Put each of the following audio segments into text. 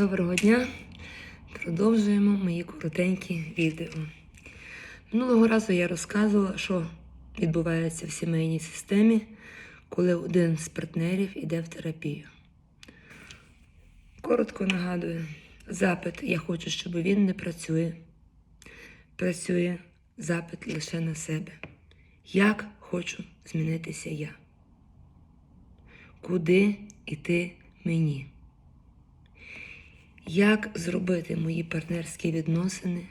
Доброго дня! Продовжуємо мої коротенькі відео. Минулого разу я розказувала, що відбувається в сімейній системі, коли один з партнерів йде в терапію. Коротко нагадую, запит Я хочу, щоб він не працює. Працює запит лише на себе. Як хочу змінитися я? Куди йти мені? Як зробити мої партнерські відносини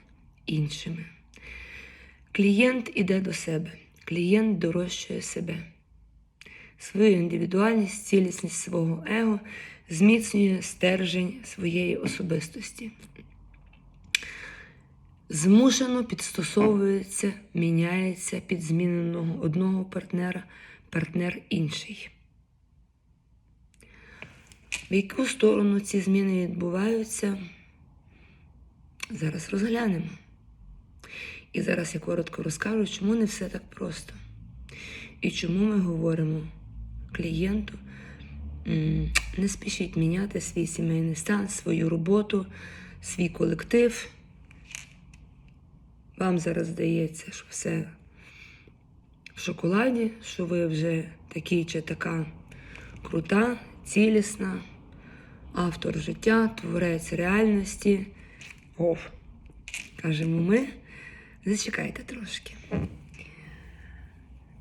іншими? Клієнт іде до себе, клієнт дорощує себе, свою індивідуальність, цілісність свого его зміцнює стержень своєї особистості. Змушено підстосовується, міняється під зміненого одного партнера, партнер інший. В яку сторону ці зміни відбуваються, зараз розглянемо. І зараз я коротко розкажу, чому не все так просто. І чому ми говоримо клієнту, не спішіть міняти свій сімейний стан, свою роботу, свій колектив. Вам зараз здається, що все в шоколаді, що ви вже такий чи така крута, цілісна, автор життя, творець реальності. Ов, кажемо ми. Зачекайте трошки.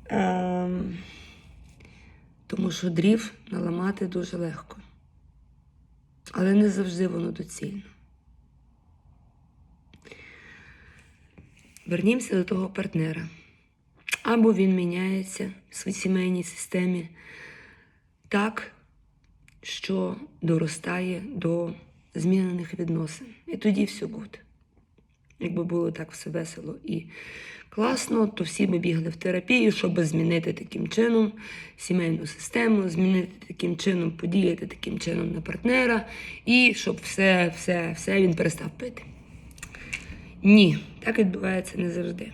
Ем, тому що дрів наламати дуже легко. Але не завжди воно доцільно. Вернімося до того партнера. Або він міняється в своїй сімейній системі так, що доростає до змінених відносин. І тоді все буде. Якби було так все весело і класно, то всі би бігли в терапію, щоб змінити таким чином сімейну систему, змінити таким чином, подіяти таким чином на партнера, і щоб все, все, все він перестав пити. Ні, так відбувається не завжди.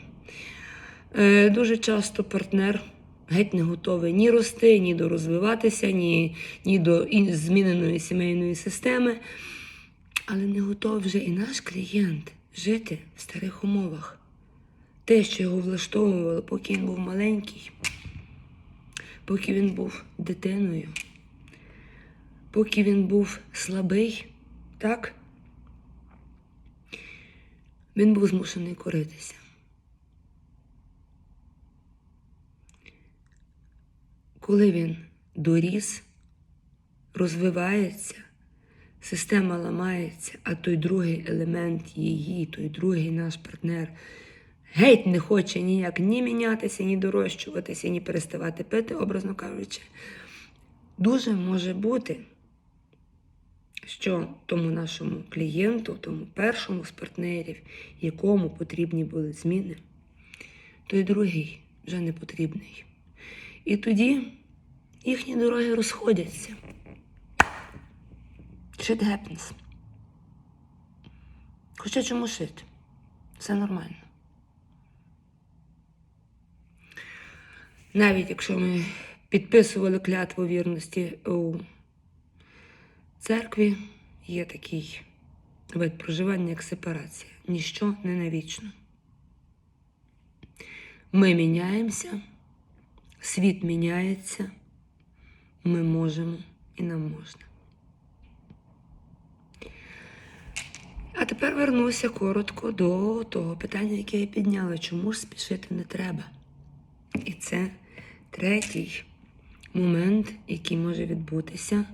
Е, дуже часто партнер геть не готовий ні рости, ні до розвиватися, ні, ні до зміненої сімейної системи. Але не готовий вже і наш клієнт жити в старих умовах. Те, що його влаштовувало, поки він був маленький, поки він був дитиною, поки він був слабий, так? Він був змушений коритися. Коли він доріс, розвивається, система ламається, а той другий елемент її, той другий наш партнер геть не хоче ніяк ні мінятися, ні дорощуватися, ні переставати пити, образно кажучи, дуже може бути, що тому нашому клієнту, тому першому з партнерів, якому потрібні були зміни, той другий вже не потрібний. І тоді їхні дороги розходяться. Shit happens. Хоча чому shit? Все нормально. Навіть якщо ми підписували клятву вірності у церкві, є такий вид проживання, як сепарація. Ніщо не навічно. Ми міняємося, світ міняється, ми можемо і нам можна. А тепер вернуся коротко до того питання, яке я підняла. Чому ж спішити не треба? І це третій момент, який може відбутися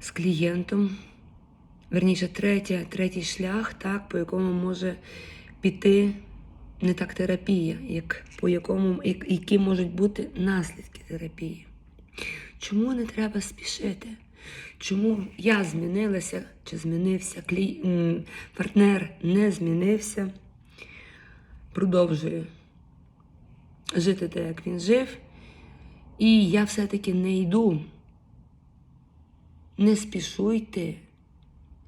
з клієнтом. Верніше, третя, третій шлях, так, по якому може піти не так терапія, як по якому, як- які можуть бути наслідки терапії. Чому не треба спішити? Чому я змінилася чи змінився, клій... м, партнер не змінився, продовжую жити так, як він жив, і я все-таки не йду, не спішу йти.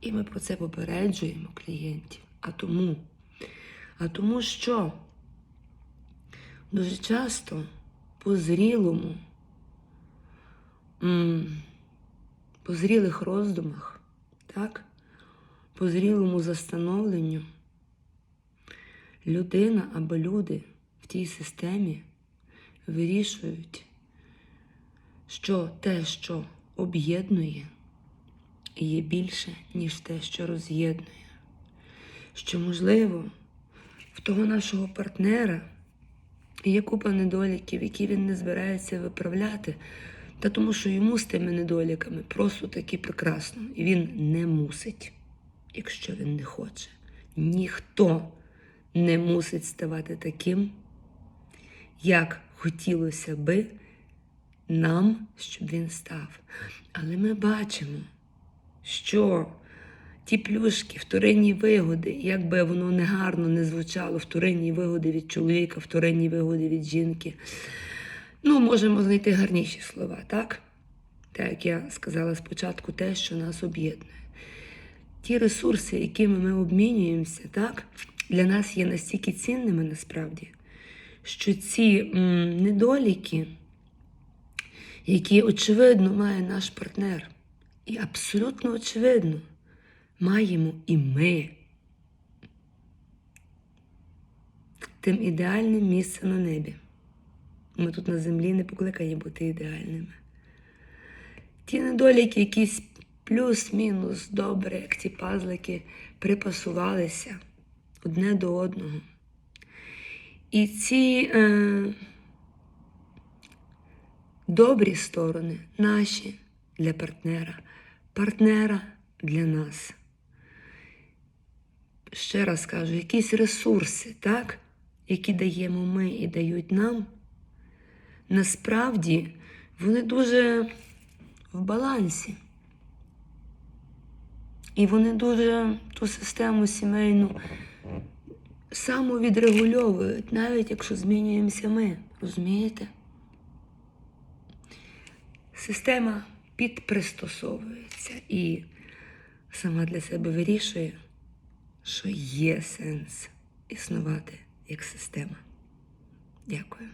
І ми про це попереджуємо клієнтів. А тому, а тому що дуже часто по зрілому, по зрілих роздумах, так? По зрілому застановленню людина або люди в тій системі вирішують, що те, що об'єднує, є більше, ніж те, що роз'єднує. Що, можливо, того нашого партнера є купа недоліків, які він не збирається виправляти, та тому що йому з тими недоліками просто таки прекрасно. І він не мусить, якщо він не хоче. Ніхто не мусить ставати таким, як хотілося би нам, щоб він став. Але ми бачимо, що ті плюшки, вторинні вигоди, як би воно негарно не звучало, вторинні вигоди від чоловіка, вторинні вигоди від жінки. Ну, можемо знайти гарніші слова, так? Так як я сказала спочатку, те, що нас об'єднує. Ті ресурси, якими ми обмінюємося, так, для нас є настільки цінними насправді, що ці м, недоліки, які очевидно має наш партнер, і абсолютно очевидно маємо і ми. Тим ідеальним місце на небі. Ми тут на землі не покликані бути ідеальними. Ті недоліки, якісь плюс-мінус добре, як ці пазлики, припасувалися одне до одного. І ці е, добрі сторони наші для партнера, партнера для нас. Ще раз кажу, якісь ресурси, так, які даємо ми і дають нам, насправді вони дуже в балансі. І вони дуже ту систему сімейну самовідрегульовують, навіть якщо змінюємося ми. Розумієте? Система підпристосовується і сама для себе вирішує, що є сенс існувати як система. Дякую.